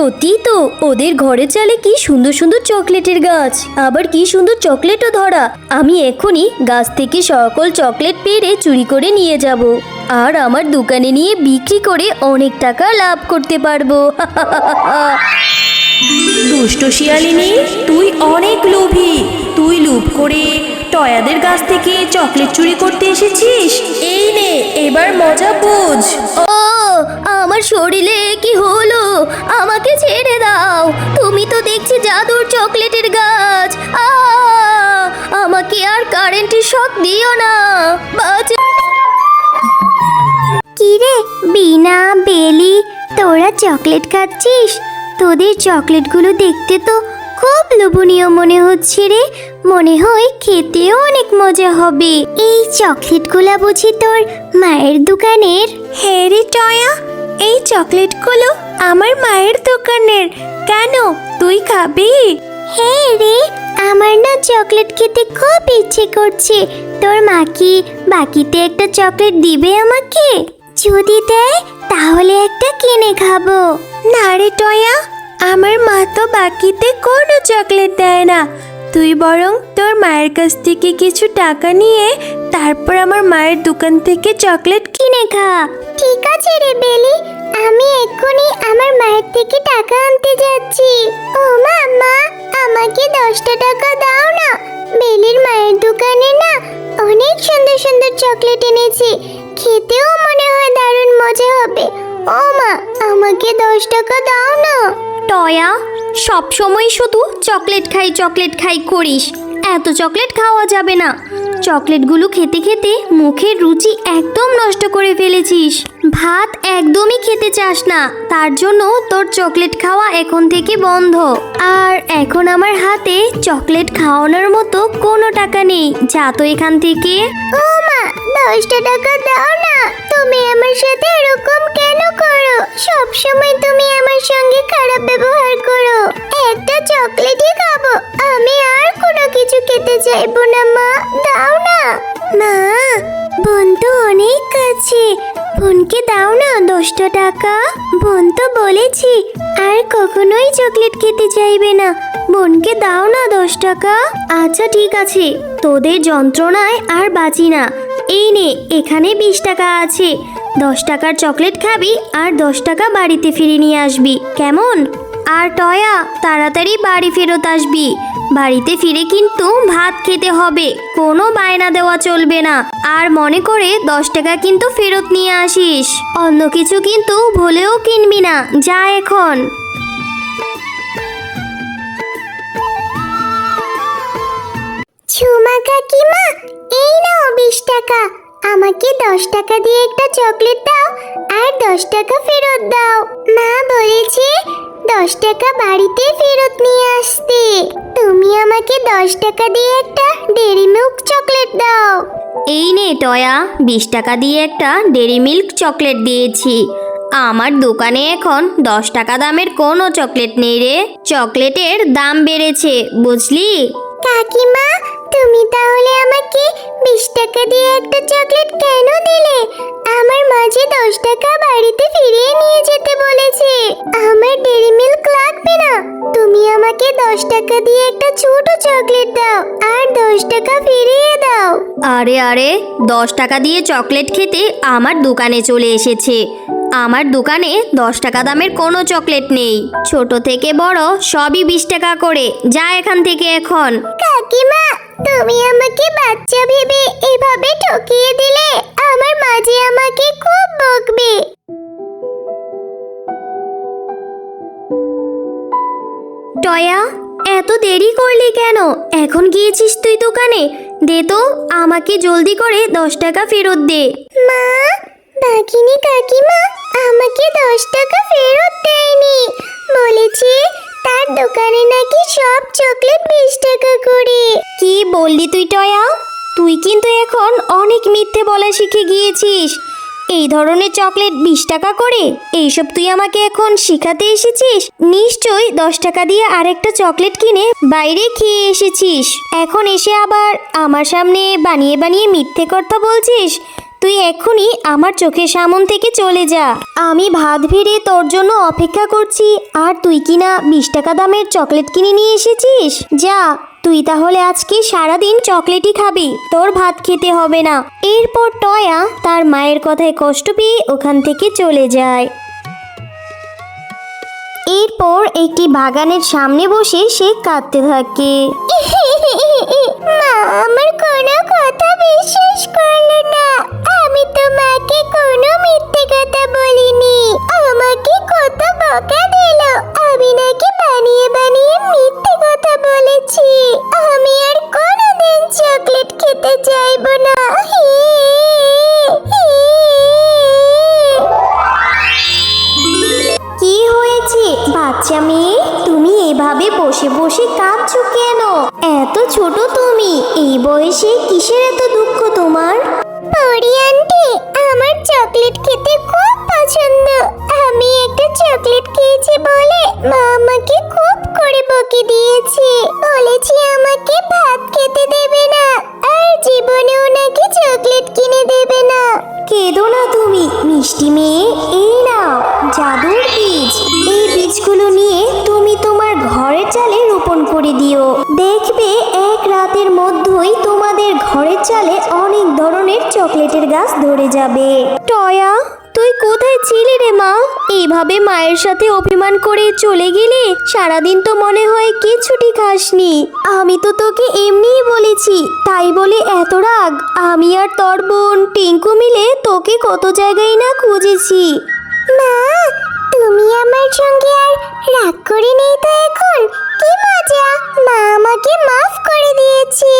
সত্যি তো, ওদের ঘরে চালে কি সুন্দর সুন্দর চকলেটের গাছ। আবার কি সুন্দর চকলেটও ধরা। আমি এখনই গাছ থেকে সকল চকলেট পেরে চুরি করে নিয়ে যাব। আর আমার দোকানে নিয়ে বিক্রি করে অনেক টাকা লাভ করতে পারব। দুষ্ট শিয়ালিনী, তুই অনেক লোভী। তুই লোভ করে টয়াদের গাছ থেকে চকলেট চুরি করতে এসেছিস? এই নে এবার মজা বুঝ। ও আমার শরীরে কি হলো? আমাকে ছেড়ে দাও। তুমি তো দেখছি জাদুর চকলেটের গাছ। আ আমাকে আর কারেন্টের শক দিও না। বাঁচা। কিরে বিনা বেলি তোরা চকলেট খাচ্ছিস? তোদের চকলেটগুলো দেখতে তো খুব লোভনীয় মনে হচ্ছে রে। মনে হয় খেতেও অনেক মজা হবে। এই চকলেটগুলো বুঝি তোর মায়ের দোকানের? হ্যাঁ রে টয়া এই চকলেটগুলো আমার মায়ের দোকানের। কেন তুই খাবি? হ্যাঁ রে আমার না চকলেট খেতে খুব ইচ্ছে করছে। তোর মা কি বাকিতে একটা চকলেট দিবে আমাকে? যদি দেয় তাহলে একটা কিনে খাব। না রে টয়া আমার মা তো বাকিতে কোনো চকলেট দেয় না। তুই বরং তোর মায়ের কাছ থেকে কিছু টাকা নিয়ে তারপর আমার মায়ের দোকান থেকে চকলেট কিনে খা। ঠিক আছে রে বেলি, আমি এক্ষুনি আমার মায়ের থেকে টাকা আনতে যাচ্ছি। ও মা মা, আমাকে দশটা টাকা দাও না। বেলির মায়ের দোকানে না অনেক সুন্দর সুন্দর চকলেট এনেছি। খেতেও মনে হয় দারুণ মজা হবে। ও মা আমাকে দশ টাকা দাও না। টয়া সব সময় শুধু চকলেট খাই চকলেট খাই করিস। এত চকলেট খাওয়া যাবে না। চকলেটগুলো খেতে খেতে মুখের রুচি একদম নষ্ট করে ফেলেছিস। ভাত একদমই খেতে চাস না। তার জন্য তোর চকলেট খাওয়া এখন থেকে বন্ধ। আর এখন আমার হাতে চকলেট খাওয়ানোর মতো কোনো টাকা নেই। যা তো এখান থেকে। ও মা দশটা টাকা দাও না। তুমি আমার সাথে এরকম কেন করো? সব সময় তুমি আমার সঙ্গে খারাপ ব্যবহার করো। একটা চকলেটই খাব। আমি আর কোনো কিছু খেতে চাইব না, মা। দাও না। মা, বোন তো অনেক কাছে। বোনকে দাও না দশটা টাকা। বোন তো বলেছি আর কখনোই চকলেট খেতে চাইবে না। বোনকে দাও না দশ টাকা। আচ্ছা ঠিক আছে। তোদের যন্ত্রণায় আর বাঁচি না। এই নে, এখানে বিশ টাকা আছে। দশ টাকার চকলেট খাবি আর দশ টাকা বাড়িতে ফিরে নিয়ে আসবি। কেমন? আর টয়া, তাড়াতাড়ি বাড়ি ফেরত আসবি। বাড়িতে ফিরে কিন্তু ভাত খেতে হবে, কোনো বায়না দেওয়া চলবে না। আর মনে করে দশ টাকা কিন্তু ফেরত নিয়ে আসিস। অন্য কিছু কিন্তু ভুলেও কিনবি না। যা এখন। ঝুমা কাকিমা এই নাও বিশ টাকা। আমাকে দশ টাকা দিয়ে একটা চকলেট দাও আর দশ টাকা ফেরত দাও। মা বলেছে দশ টাকা বাড়িতে ফেরত নিয়ে আসতে। তুমি আমাকে দশ টাকা দিয়ে একটা ডেরি মিল্ক চকলেট দাও। এই নে টয়া বিশ টাকা দিয়ে একটা ডেরি মিল্ক চকলেট দিয়েছি। আমার দোকানে এখন দশ টাকা দামের কোনো চকলেট নেই রে। চকলেটের দাম বেড়েছে বুঝলি? কাকিমা তুমি তাহলে আমাকে বিশ টাকা দিয়ে একটা চকলেট কেন দিলে? আমার মাঝে দশ টাকা বাড়িতে ফিরিয়ে নিয়ে যেতে বলেছে। আমার ডেরি মিল্ক লাগবে না। তুমি আমাকে দশ টাকা দিয়ে একটা ছোট চকলেট দাও আর দশ টাকা ফিরিয়ে দাও। আরে আরে দশ টাকা দিয়ে চকলেট খেতে আমার দোকানে চলে এসেছে। আমার দোকানে দশ টাকা দামের কোনো চকলেট নেই। ছোট থেকে বড় সবই বিশ টাকা করে। যা এখান থেকে এখন। কাকিমা তুমি আমাকে বাচ্চা ভেবে এভাবে ঠকিয়ে দিলে আমার মাঝে আমাকে খুব বকবে। টয়া এত দেরি করলি কেন? এখন গিয়েছিস তুই দোকানে? দে তো আমাকে জলদি করে দশ টাকা ফেরত দে। মা বাঘিনী কাকিমা আমাকে দশ টাকা ফেরত দেয়নি। বলেছে তার দোকানে নাকি সব চকলেট বিশ টাকা করে। কি বললি তুই, টয়া? তুই কিন্তু এখন অনেক মিথ্যে বলা শিখে গিয়েছিস। এই ধরনের চকলেট বিশ টাকা করে, এইসব তুই আমাকে এখন শিখাতে এসেছিস? নিশ্চয়ই দশ টাকা দিয়ে আরেকটা চকলেট কিনে বাইরে খেয়ে এসেছিস। এখন এসে আবার আমার সামনে বানিয়ে বানিয়ে মিথ্যে কথা বলছিস? তুই এক্ষুনি আমার চোখের সামন থেকে চলে যা। আমি ভাত ভিড়ে তোর জন্য অপেক্ষা করছি। আর তুই কিনা বিশ টাকা দামের চকলেট কিনে নিয়ে এসেছিস? যা, তুই তাহলে আজকে সারাদিন চকলেটই খাবি। তোর ভাত খেতে হবে না। এরপর টয়া তার মায়ের কথায় কষ্ট পেয়ে ওখান থেকে চলে যায়। এরপর একটি বাগানের সামনে বসে সে কাঁদতে থাকে। মা, আমার কোনো কথা বিশ্বাস করল না। আমি তোমাকে কোনো মিথ্যে কথা বলিনি। আমাকে কত বকা দিল। আমি নাকি বানিয়ে বানিয়ে মিথ্যে কথা বলেছি। আমি আর রাতের মধ্যেই তোমাদের ঘরের চালে অনেক ধরনের চকলেটের গাছ ধরে যাবে। টয়া, তুই কোথায় ছিলি রে মা? এইভাবে মায়ের সাথে অভিমান করে চলে গেলে সারাদিন তো মনে হয় কিছুটি খাসনি। আমি তো তোকে এমনিই বলেছি, তাই বলে এত রাগ। আমি আর তোর বোন টিঙ্কু মিলে তোকে কত জায়গায় না খুঁজেছি। মা, তুমি আমার সঙ্গে আর রাগ করে নেই তো এখন? কি মজা। মা আমাকে মাফ করে দিয়েছে।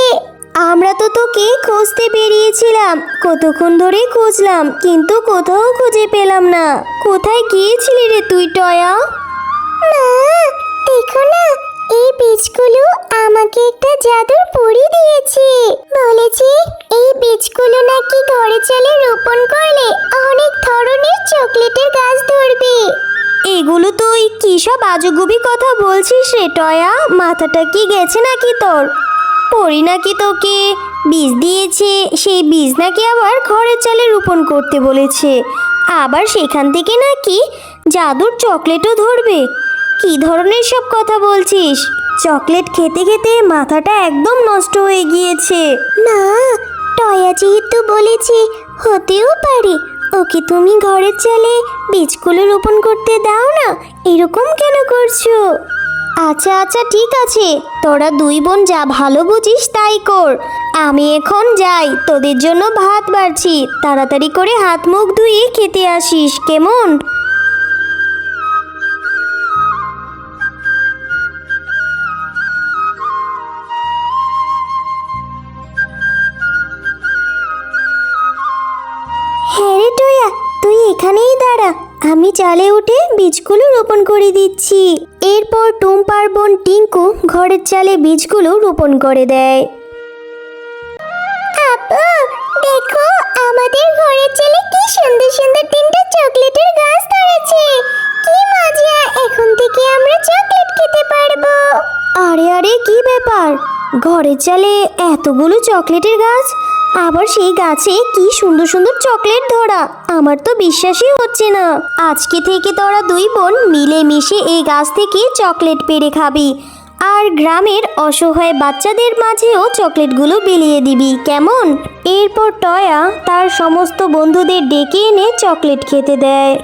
আমরা তো তোকে খুঁজতে বেরিয়েছিলাম। কতক্ষণ ধরে খুঁজলাম, কিন্তু কোথাও খুঁজে পেলাম না। কোথায় গিয়েছিলি রে তুই, টয়া? মা, দেখো না, এই বীজগুলো আমাকে একটা জাদুর পরি দিয়েছে। বলেছে, এই বীজগুলো নাকি ঘরে চলে রোপণ করলে অনেক ধরনের চকলেটের গাছ ধরবে। এগুলো তুই কি সব আজগুবি কথা বলছিস রে টয়া? মাথাটা কি গেছে নাকি তোর? পরি নাকি তোকে? বীজ দিয়েছে, সেই বীজ নাকি আবার ঘরের চালে রোপণ করতে বলেছে। আবার সেখান থেকে নাকি জাদুর চকলেটও ধরবে। কি ধরনের সব কথা বলছিস? চকলেট খেতে খেতে মাথাটা একদম নষ্ট হয়ে গিয়েছে। না, টয়া যেহেতু বলেছে, হতেও পারে। ওকে তুমি ঘরের চালে বীজগুলো রোপণ করতে দাও না? এরকম কেন করছ? আচ্ছা আচ্ছা ঠিক আছে। তোরা দুই বোন যা ভালো বুঝিস তাই কর। আমি এখন যাই, তোদের জন্য ভাত বাড়ছি। তাড়াতাড়ি করে হাত মুখ ধুয়ে খেতে আসিস, কেমন? আমি চালে উঠে বীজগুলো রোপণ করে দিচ্ছি। এরপর টুম্পার বোন টিঙ্কু ঘরের চালে বীজগুলো রোপণ করে দেয়। আপু, দেখো, আমাদের ঘরের ছেলে কি সুন্দর সুন্দর তিনটা চকলেটের গাছ ধরেছে। কি মজা, এখন থেকে আমরা চকলেট খেতে পারব। আরে আরে, কি ব্যাপার? ঘরের চালে এতগুলো চকলেটের গাছ? আবার সেই গাছে কি সুন্দর সুন্দর চকলেট ধরা, আমার তো বিশ্বাসই হচ্ছে না। আজকে থেকে তোরা দুই বোন মিলেমিশে এই গাছ থেকে চকলেট পেরে খাবি, আর গ্রামের অসহায় বাচ্চাদের মাঝেও চকলেটগুলো বিলিয়ে দিবি, কেমন? এরপর টয়া তার সমস্ত বন্ধুদের ডেকে এনে চকলেট খেতে দেয়।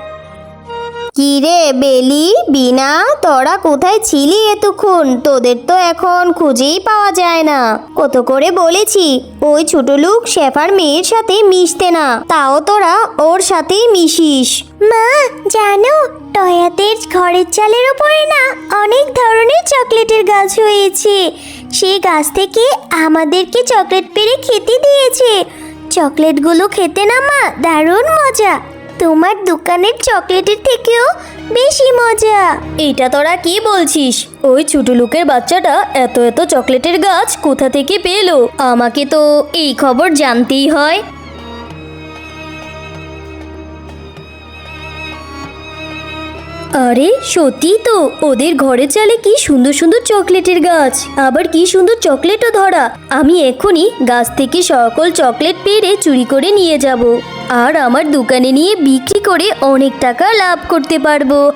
কি রে বেলি? বিনা তোরা কোথায় ছিলি এতক্ষণ? তোদের তো এখন খুঁজেই পাওয়া যায় না। কত করে বলেছি, ওই ছোট লোক শেফার মেয়ের সাথে মিশতে না। তাও তোরা ওর সাথেই মিশিস। মা, জানো টয়াদের ঘরের চালের উপরে না অনেক ধরনের চকলেটের গাছ হয়েছে। সেই গাছ থেকে আমাদেরকে চকলেট পেরে খেতে দিয়েছে। চকলেটগুলো খেতে না মা, দারুণ মজা। তোমার দোকানের চকলেটের থেকেও বেশি মজা। এটা তোরা কি বলছিস? ওই ছোট লোকের বাচ্চাটা এত এত চকলেটের গাছ কোথা থেকে পেল? আমাকে তো এই খবর জানতেই হয়। আরে, সত্যি তো, ওদের ঘরের চালে কি সুন্দর সুন্দর চকলেটের গাছ? আবার কি সুন্দর চকলেটও ধরা? আমি এক্ষুনি গাছ থেকে সকল চকলেট পেরে চুরি করে নিয়ে যাব। আর আমার দোকানে নিয়ে বিক্রি করে অনেক টাকা লাভ করতে পারব।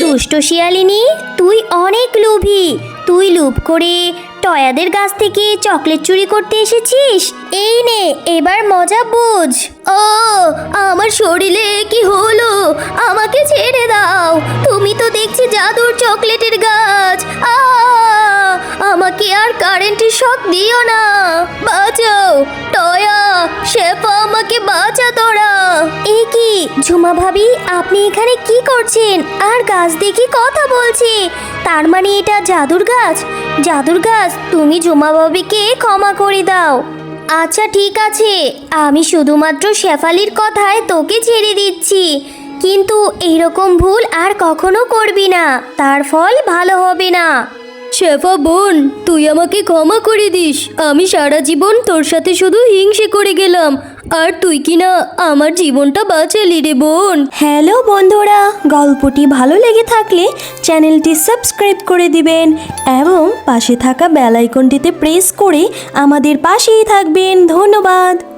দুষ্ট শিয়ালিনী, তুই অনেক লোভী। তুই লোভ করে টয়াদের গাছ থেকে চকলেট চুরি করতে এসেছিস? এই নে, এবার মজা বুঝ। ও, আমার শরীরে কি হলো? আমাকে ছেড়ে দাও। তুমি তো দেখছি জাদুর চকলেটের গাছ। আ আমাকে আর কারেন্টের শক দিও না। বাঁচাও টয়া শেফা, আমাকে বাঁচা তোরা। এ কি, ঝুমা ভাবি, আপনি এখানে কি করছেন? আর গাছ দেখি কথা বলছে। তার মানে এটা জাদুর গাছ? জাদুর গাছ, তুমি ঝুমা ভাবিকে ক্ষমা করে দাও। আচ্ছা ঠিক আছে, আমি শুধুমাত্র শেফালির কথায় তোকে ছেড়ে দিচ্ছি। কিন্তু এইরকম ভুল আর কখনো করবি না। তার ফল ভালো হবে না। শেফা বোন, তুই আমাকে ক্ষমা করে দিস। আমি সারা জীবন তোর সাথে শুধু হিংসে করে গেলাম। আর তুই কি না আমার জীবনটা বাঁচালি রে বোন? হ্যালো বন্ধুরা, গল্পটি ভালো লেগে থাকলে চ্যানেলটি সাবস্ক্রাইব করে দিবেন এবং পাশে থাকা বেল আইকনটিতে প্রেস করে আমাদের পাশেই থাকবেন। ধন্যবাদ।